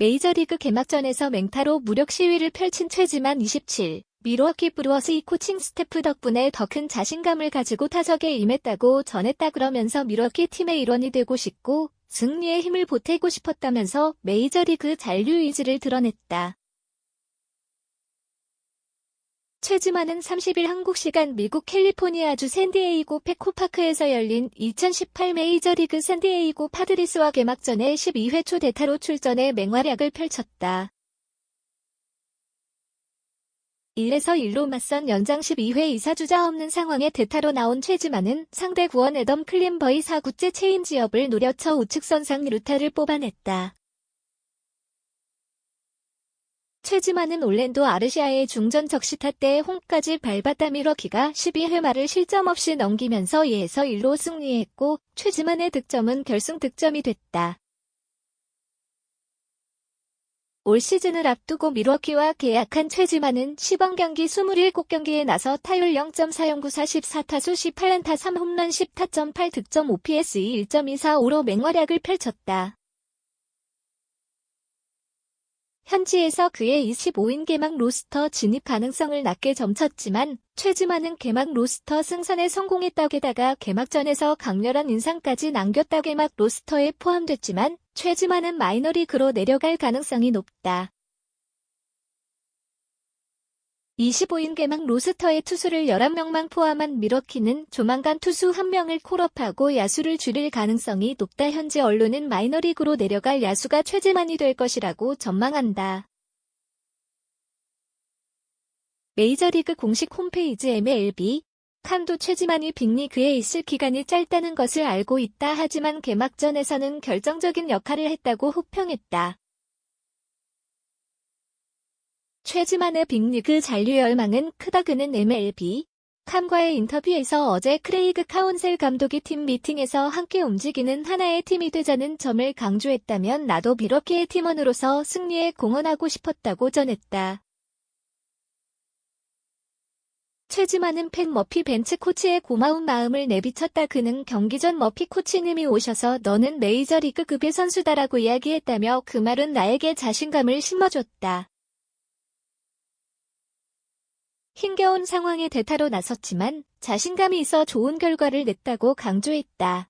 메이저리그 개막전에서 맹타로 무력 시위를 펼친 최지만 27. 미러키 브루어스의 코칭 스태프 덕분에 더 큰 자신감을 가지고 타석에 임했다고 전했다 그러면서 미러키 팀의 일원이 되고 싶고 승리에 힘을 보태고 싶었다면서 메이저리그 잔류 의지를 드러냈다. 최지만은 30일 한국 시간 미국 캘리포니아주 샌디에이고 페코파크에서 열린 2018 메이저리그 샌디에이고 파드리스와 개막전에 12회 초 대타로 출전해 맹활약을 펼쳤다. 1에서 1로 맞선 연장 12회 이사주자 없는 상황에 대타로 나온 최지만은 상대 구원 애덤 클린버의 4구째 체인지업을 노려쳐 우측 선상 루타를 뽑아냈다. 최지만은 올랜도 아르시아의 중전 적시타 때 홈까지 밟았다 미러키가 12회 말을 실점 없이 넘기면서 2에서 1로 승리했고 최지만의 득점은 결승 득점이 됐다. 올 시즌을 앞두고 미러키와 계약한 최지만은 시범 경기 27경기에 나서 타율 0.409 44타수 18안타 3홈런 10타점 8득점 OPS 1.245로 맹활약을 펼쳤다. 현지에서 그의 25인 개막 로스터 진입 가능성을 낮게 점쳤지만 최지만은 개막 로스터 승선에 성공했다 게다가 개막전에서 강렬한 인상까지 남겼다 개막 로스터에 포함됐지만 최지만은 마이너리그로 내려갈 가능성이 높다. 25인 개막 로스터의 투수를 11명만 포함한 미러키는 조만간 투수 1명을 콜업하고 야수를 줄일 가능성이 높다. 현재 언론은 마이너리그로 내려갈 야수가 최지만이 될 것이라고 전망한다. 메이저리그 공식 홈페이지 MLB 칸도 최지만이 빅리그에 있을 기간이 짧다는 것을 알고 있다 하지만 개막전에서는 결정적인 역할을 했다고 혹평했다. 최지만의 빅리그 잔류 열망은 크다 그는 MLB 캄과의 인터뷰에서 어제 크레이그 카운셀 감독이 팀 미팅에서 함께 움직이는 하나의 팀이 되자는 점을 강조했다면 나도 비러키의 팀원으로서 승리에 공헌하고 싶었다고 전했다. 최지만은 팬 머피 벤츠 코치의 고마운 마음을 내비쳤다. 그는 경기 전 머피 코치님이 오셔서 너는 메이저리그 급의 선수다라고 이야기했다며 그 말은 나에게 자신감을 심어줬다. 힘겨운 상황에 대타로 나섰지만 자신감이 있어 좋은 결과를 냈다고 강조했다.